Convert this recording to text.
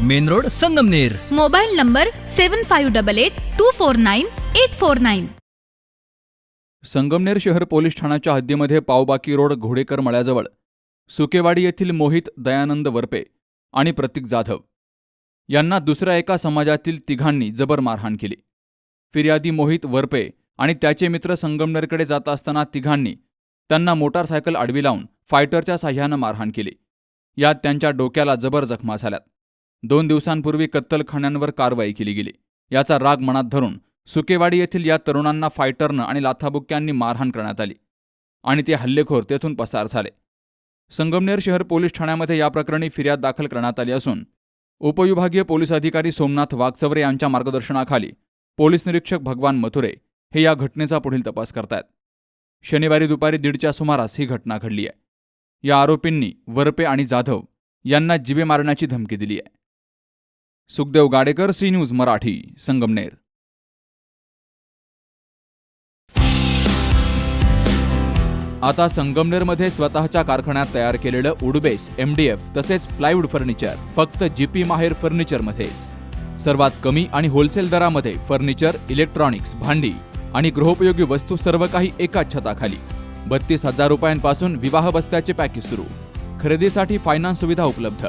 Main road Sangamner. Mobile number seven five double eight two four nine eight four nine Sangamner शहर police ठाण्याच्या हद्दीमध्ये पावबाकी road Ghodekar मळ्याजवळ सुकेवाडी येथील मोहित दयानंद वरपे आणि प्रतीक जाधव यांना दुसऱ्या एका समाजातील तिघांनी जबर मारहाण केली. फिर्यादी मोहित वरपे आणि त्याचे मित्र संगमनेरकडे जात असताना तिघांनी त्यांना मोटारसायकल आडवी लावून फायटरच्या साह्यानं मारहाण केली. यात त्यांच्या डोक्याला जबर जखमा झाल्यात. दोन दिवसांपूर्वी कत्तलखान्यांवर कारवाई केली गेली. याचा राग मनात धरून सुकेवाडी येथील या तरुणांना फायटरनं आणि लाथाबुक्क्यांनी मारहाण करण्यात आली आणि ते हल्लेखोर तेथून पसार झाले. संगमनेर शहर पोलीस ठाण्यामध्ये या प्रकरणी फिर्याद दाखल करण्यात आली असून उपविभागीय पोलीस अधिकारी सोमनाथ वागचवरे यांच्या मार्गदर्शनाखाली पोलीस निरीक्षक भगवान मथुरे हे या घटनेचा पुढील तपास करतायत. शनिवारी दुपारी दीडच्या सुमारास ही घटना घडली आहे. या आरोपींनी वरपे आणि जाधव यांना जिवे मारण्याची धमकी दिली आहे. Sukhdev Gadekar C news Marathi Sangamner. आता संगमनेरमध्ये स्वतःच्या कारखान्यात तयार केलेलं उडबेस एमडीएफ तसेच प्लायवूड फर्निचर फक्त जीपी माहेर फर्निचरमध्येच. सर्वात कमी आणि होलसेल दरामध्ये फर्निचर इलेक्ट्रॉनिक्स भांडी आणि गृहोपयोगी वस्तू सर्व काही एकाच छताखाली. बत्तीस हजार रुपयांपासून विवाह बस्त्याचे पॅकेज सुरू. खरेदीसाठी फायनान्स सुविधा उपलब्ध.